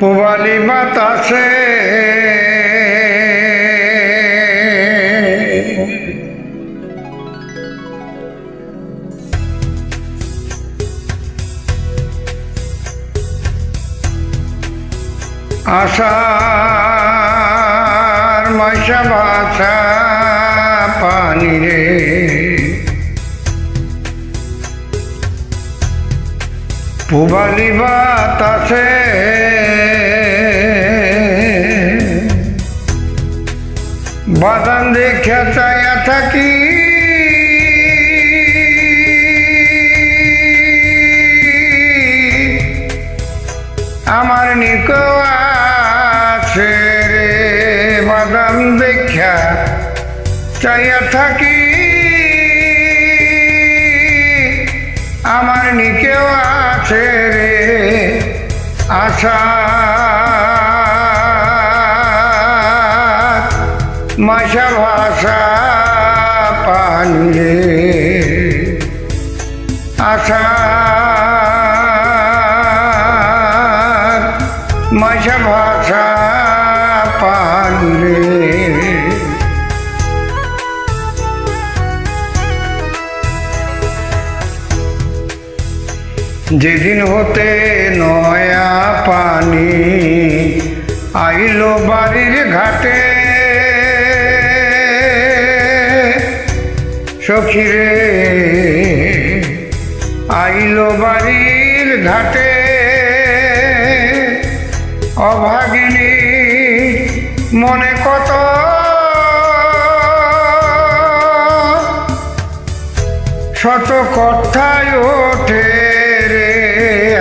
পুবালি বাতাসে। আশার মাইশা ভাষা পানি রে। পুবালি বাতাসে দেখে থাকি। আমার নিকো আছে রে, বাদাম দেখা চাইয়া থাকি। আমার নিকেও আছে রে, আশা মাসা ভাষা পানিরে আশা। মাসা ভাষা পানিরে যেদিন হতে নয়া পানি আইলো বাড়ির ঘাটে সখিরে আইলো বাড়ির ঘাটে। অভাগিনী মনে কত শত কথায় ওঠে রে,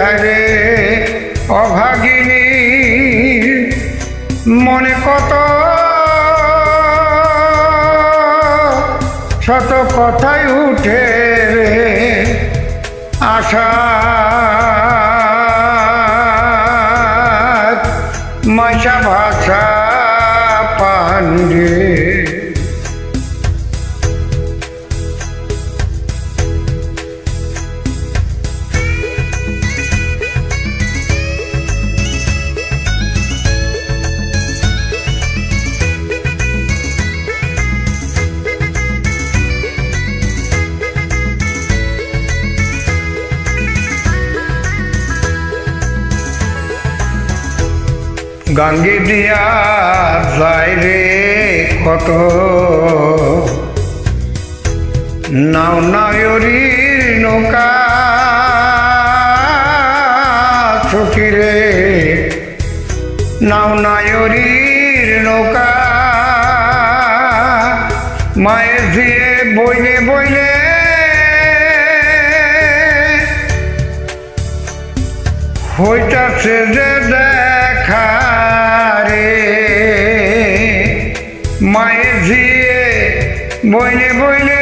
আরে অভাগিনী মনে কত শত কথাই উঠে রে আশা। মশা ভাষা পানি গাঙ্গে দিয়া যায় রে কত। নাও নায়রি নৌকা সখী রে নাও নায়রির নৌকা মায়ের দিয়ে বইলে বইলে হইতাছে যে মায়ের ঝিয়ে বইলে বইলে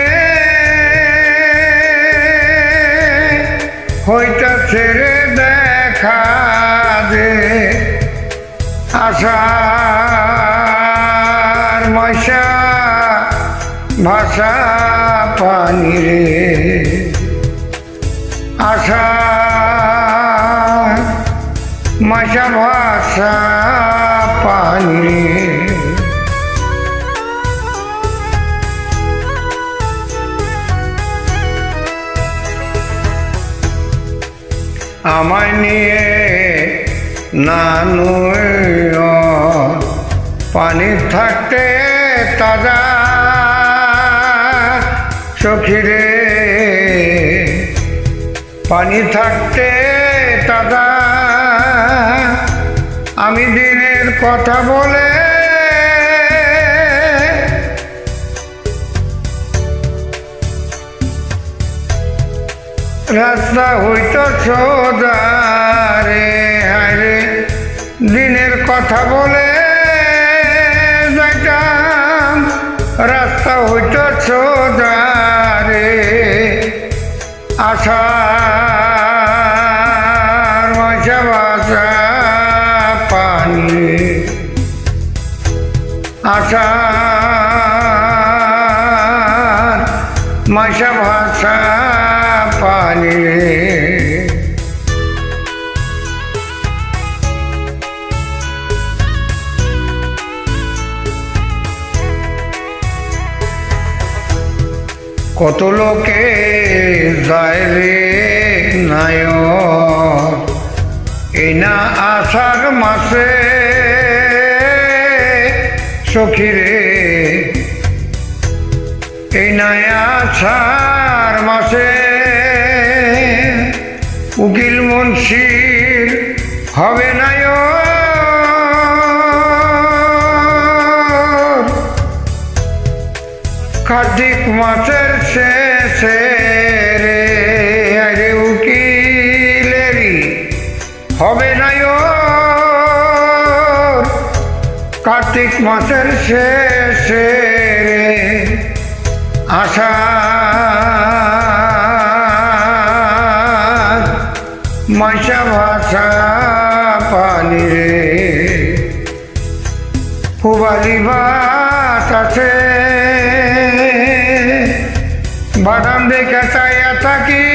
হইতাছে রে দেখা যে আশার মশা ভাষা পানি রে। আশা মাসা ভাষা পানি আমায় নিয়ে নানু পানি থাকতে তাজা সখিরে পানি থাকতে তাজা। আমি দিনের কথা বলে রাস্তা হইত সোজা রে হারে দিনের কথা বলে রাস্তা হইত সোজা রে ভাষা পানি। আশা মাসা ভাষা পানি। কত লোকে যায় রে নায়ক এনা আষার মাসে সখিরে এই নয়া মাসে উকিল মুন্সির হবে নায়ক কার্তিক মাসের শেষে রে হবে না কার্তিক মাসের শেষে রে, আশা ভাত আছে। বাদাম দেখে চাইয়া থাকি।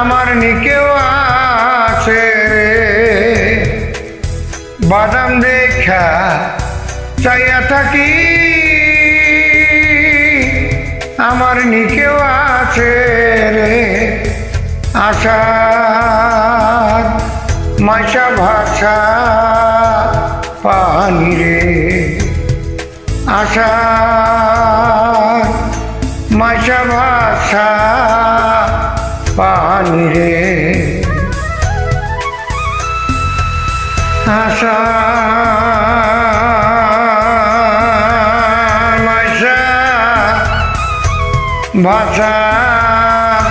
আমার নিকেও আছে বাদাম দেখা চাইয়া থাকি। আমার নিকেও আছে রে। আশার মাসা ভাষা পানি রে। আশার মাসা আশা ভাষা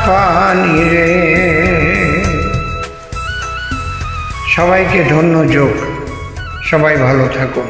পানি রে। সবাইকে ধন্য যোগ। সবাই ভালো থাকুন।